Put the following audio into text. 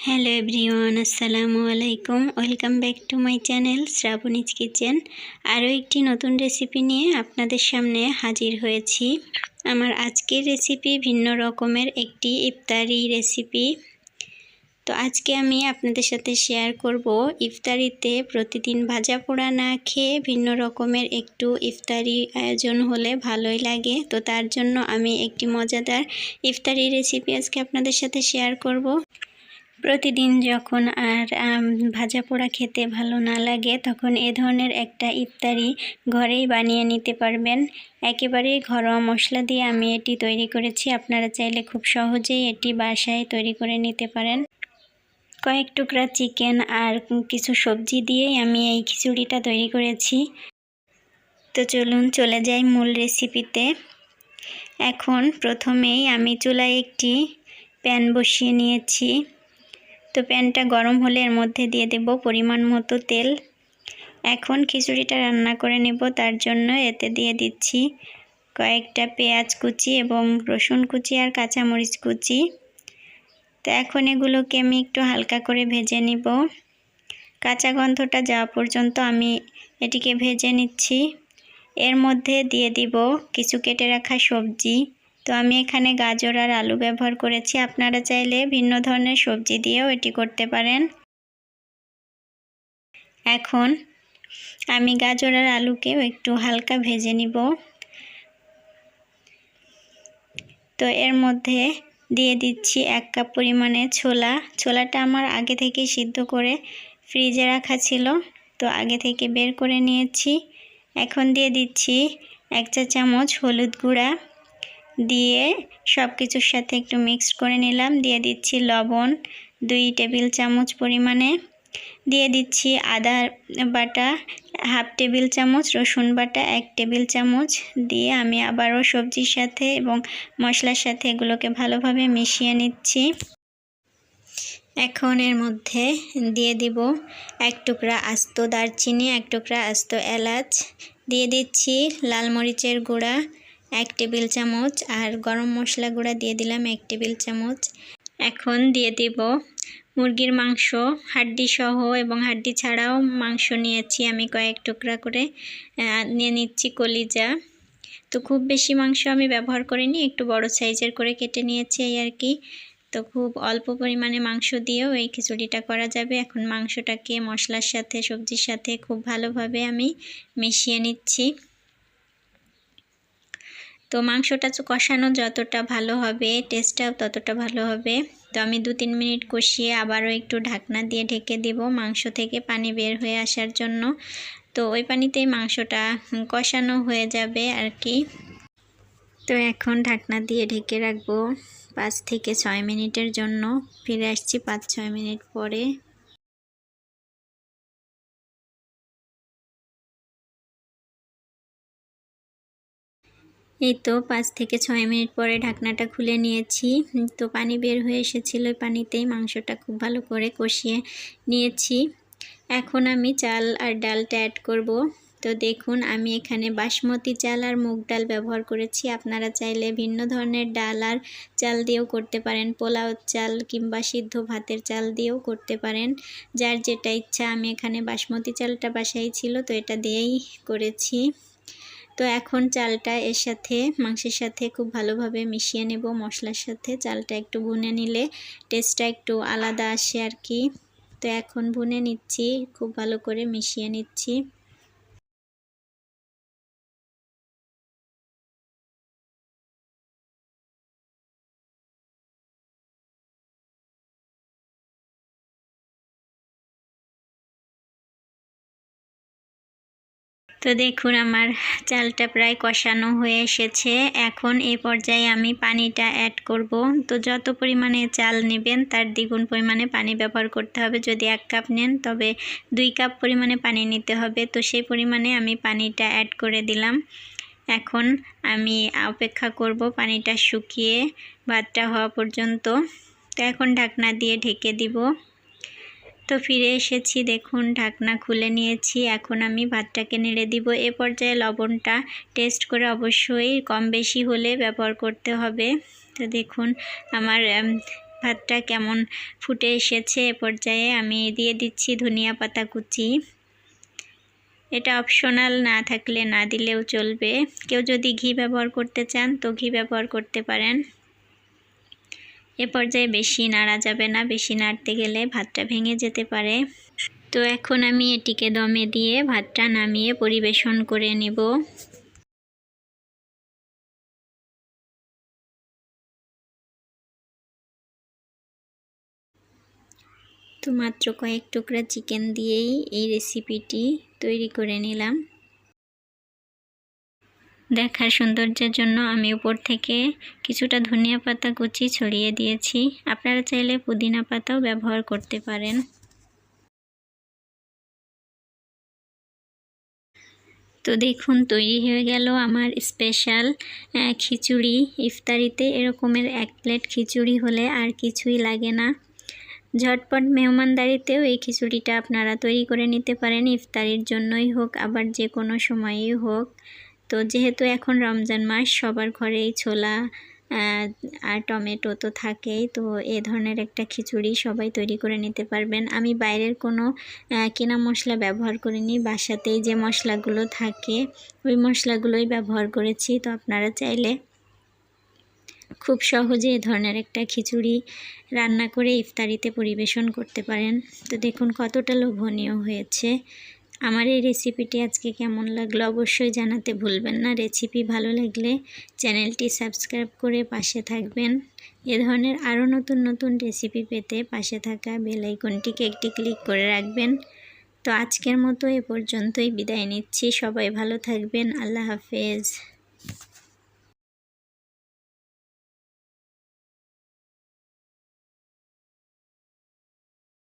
Hello everyone, আসসালামু আলাইকুম। Welcome back to my channel Srabani's kitchen. আরও একটি নতুন রেসিপি নিয়ে আপনাদের সামনে হাজির হয়েছি। আমার আজকের রেসিপি ভিন্ন রকমের একটি ইফতারি রেসিপি। তো আজকে আমি আপনাদের সাথে শেয়ার করব ইফতারিতে প্রতিদিন ভাজা পোড়া না খেয়ে ভিন্ন রকমের একটু ইফতারি আয়োজন হলে ভালোই লাগে। তো তার জন্য আমি একটি মজাদার ইফতারি রেসিপি আজকে আপনাদের সাথে শেয়ার করব। প্রতিদিন যখন আর ভাজা পোড়া খেতে ভালো না লাগে, তখন এ ধরনের একটা ইফতারি ঘরেই বানিয়ে নিতে পারবেন। একেবারেই ঘরোয়া মশলা দিয়ে আমি এটি তৈরি করেছি। আপনারা চাইলে খুব সহজেই এটি বাসায় তৈরি করে নিতে পারেন। কয়েক টুকরা চিকেন আর কিছু সবজি দিয়েই আমি এই খিচুড়িটা তৈরি করেছি। তো চলুন চলে যাই মূল রেসিপিতে। এখন প্রথমেই আমি চুলায় একটি প্যান বসিয়ে নিয়েছি। তো প্যানটা গরম হলে এর মধ্যে দিয়ে দেব পরিমাণ মতো তেল। এখন খিচুড়িটা রান্না করে নেব, তার জন্য এতে দিয়ে দিচ্ছি কয়েকটা পেঁয়াজ কুচি এবং রসুন কুচি আর কাঁচামরিচ কুচি। তো এখন এগুলোকে আমি একটু হালকা করে ভেজে নিব। কাঁচা গন্ধটা যাওয়া পর্যন্ত আমি এটিকে ভেজে নিচ্ছি। এর মধ্যে দিয়ে দিব কিছু কেটে রাখা সবজি। তো আমি এখানে গাজর আর আলু ব্যবহার করেছি। আপনারা চাইলে ভিন্ন ধরনের সবজি দিয়েও এটি করতে পারেন। এখন আমি গাজর আর আলুকেও একটু হালকা ভেজে নিব। তো এর মধ্যে দিয়ে দিচ্ছি এক কাপ পরিমাণে ছোলা। ছোলাটা আমার আগে থেকে সিদ্ধ করে ফ্রিজে রাখা ছিল। তো আগে থেকে বের করে নিয়েছি। এখন দিয়ে দিচ্ছি এক চা চামচ হলুদ গুঁড়া। দিয়ে সব কিছুর সাথে একটু মিক্সড করে নিলাম। দিয়ে দিচ্ছি লবণ, দুই টেবিল চামচ পরিমাণে। দিয়ে দিচ্ছি আদা বাটা, হাফ টেবিল চামচ, রসুন বাটা, এক টেবিল চামচ। দিয়ে আমি আবারও সবজির সাথে এবং মশলার সাথে এগুলোকে ভালোভাবে মিশিয়ে নিচ্ছি। এখন এর মধ্যে দিয়ে দিব এক টুকরা আস্ত দারচিনি, এক টুকরা আস্ত এলাচ। দিয়ে দিচ্ছি লাল মরিচের গুঁড়া এক টেবিল চামচ আর গরম মশলা গুঁড়া দিয়ে দিলাম এক টেবিল চামচ। এখন দিয়ে দিব মুরগির মাংস, হাড্ডি সহ এবং হাড্ডি ছাড়াও মাংস নিয়েছি আমি কয়েক টুকরা করে। নিয়ে নিচ্ছি কলিজা। তো খুব বেশি মাংস আমি ব্যবহার করিনি, একটু বড় সাইজের করে কেটে নিয়েছি এই আর কি। তো খুব অল্প পরিমাণে মাংস দিয়েও এই খিচুড়িটা করা যাবে। এখন মাংসটাকে মশলার সাথে, সবজির সাথে খুব ভালোভাবে আমি মিশিয়ে নিচ্ছি। তো মাংসটা কষানো যতটা ভালো হবে টেস্টটাও ততটা ভালো হবে। তো আমি দু তিন মিনিট কষিয়ে আবারও একটু ঢাকনা দিয়ে ঢেকে দিব মাংস থেকে পানি বের হয়ে আসার জন্য। তো ওই পানিতেই মাংসটা কষানো হয়ে যাবে আর কি তো এখন ঢাকনা দিয়ে ঢেকে রাখব পাঁচ থেকে ছয় মিনিটের জন্য। ফিরে আসছি পাঁচ ছয় মিনিট পরে। এই তো পাঁচ থেকে ছয় মিনিট পরে ঢাকনাটা খুলে নিয়েছি। তো পানি বের হয়ে এসেছিল পানিতেই মাংসটা খুব ভালো করে কষিয়ে নিয়েছি। এখন আমি চাল আর ডালটা অ্যাড করব। তো দেখুন, আমি এখানে বাসমতি চাল আর মুগ ডাল ব্যবহার করেছি। আপনারা চাইলে ভিন্ন ধরনের ডাল আর চাল দিয়েও করতে পারেন। পোলাও চাল কিংবা সিদ্ধ ভাতের চাল দিয়েও করতে পারেন। যার যেটা ইচ্ছা, আমি এখানে বাসমতি চালটা বাসাই ছিল, তো এটা দিয়েই করেছি। তো এখন চালটা এর সাথে, মাংসের সাথে খুব ভালোভাবে মিশিয়ে নেব। মশলার সাথে চালটা একটু ভুনে নিলে টেস্টটা একটু আলাদা আসে আর কি। তো এখন ভুনে নিচ্ছি, খুব ভালো করে মিশিয়ে নিচ্ছি। তো দেখুন, আমার চালটা প্রায় কষানো হয়ে এসেছে। এখন এই পর্যায়ে আমি পানিটা অ্যাড করব। তো যত পরিমাণে চাল নেবেন, তার দ্বিগুণ পরিমাণে পানি ব্যবহার করতে হবে। যদি এক কাপ নেন, তবে দুই কাপ পরিমাণে পানি নিতে হবে। তো সেই পরিমাণে আমি পানিটা অ্যাড করে দিলাম। এখন আমি অপেক্ষা করব পানিটা শুকিয়ে ভাতটা হওয়া পর্যন্ত। তো এখন ঢাকনা দিয়ে ঢেকে দিব। তো ফিরে এসেছি। দেখুন, ঢাকনা খুলে নিয়েছি। এখন আমি ভাতটাকে নেড়ে দিব। এ পর্যায়ে লবণটা টেস্ট করে অবশ্যই কম বেশি হলে ব্যবহার করতে হবে। তো দেখুন, আমার ভাতটা কেমন ফুটে এসেছে। এ পর্যায়ে আমি দিয়ে দিচ্ছি ধনিয়া পাতা কুচি। এটা অপশনাল, না থাকলে না দিলেও চলবে। কেউ যদি ঘি ব্যবহার করতে চান তো ঘি ব্যবহার করতে পারেন। এ পর্যায়ে বেশি নাড়া যাবে না, বেশি নাড়তে গেলে ভাতটা ভেঙে যেতে পারে। তো এখন আমি এটিকে দমে দিয়ে ভাতটা নামিয়ে পরিবেশন করে নেব। তো মাত্র কয়েক টুকরা চিকেন দিয়েই এই রেসিপিটি তৈরি করে নিলাম। দেখার সৌন্দর্যের জন্য আমি উপর থেকে কিছুটা ধনিয়া পাতা কুচি ছড়িয়ে দিয়েছি। আপনারা চাইলে পুদিনা পাতাও ব্যবহার করতে পারেন। তো দেখুন, তৈরি হয়ে গেল আমার স্পেশাল খিচুড়ি। ইফতারিতে এরকমের এক প্লেট খিচুড়ি হলে আর কিছুই লাগে না। ঝটপট মেহমানদারিতেও এই খিচুড়িটা আপনারা তৈরি করে নিতে পারেন। ইফতারির জন্যই হোক, আবার যে কোনো সময়ই হোক। তো যেহেতু এখন রমজান মাস, সবার ঘরেই ছোলা আর টমেটো তো থাকেই, তো এ ধরনের একটা খিচুড়ি সবাই তৈরি করে নিতে পারবেন। আমি বাইরের কোনো কেনা মশলা ব্যবহার করিনি, বাসাতেই যে মশলাগুলো থাকে, ওই মশলাগুলোই ব্যবহার করেছি। তো আপনারা চাইলে খুব সহজে এ ধরনের একটা খিচুড়ি রান্না করে ইফতারিতে পরিবেশন করতে পারেন। তো দেখুন কতটা লোভনীয় হয়েছে। আমার এই রেসিপিটি আজকে কেমন লাগল অবশ্যই জানাতে ভুলবেন না। রেসিপি ভালো লাগলে চ্যানেলটি সাবস্ক্রাইব করে পাশে থাকবেন। এ ধরনের আরও নতুন নতুন রেসিপি পেতে পাশে থাকা বেল আইকনটিকে একটি ক্লিক করে রাখবেন। তো আজকের মতো এ পর্যন্তই বিদায় নিচ্ছি। সবাই ভালো থাকবেন। আল্লাহ হাফেজ।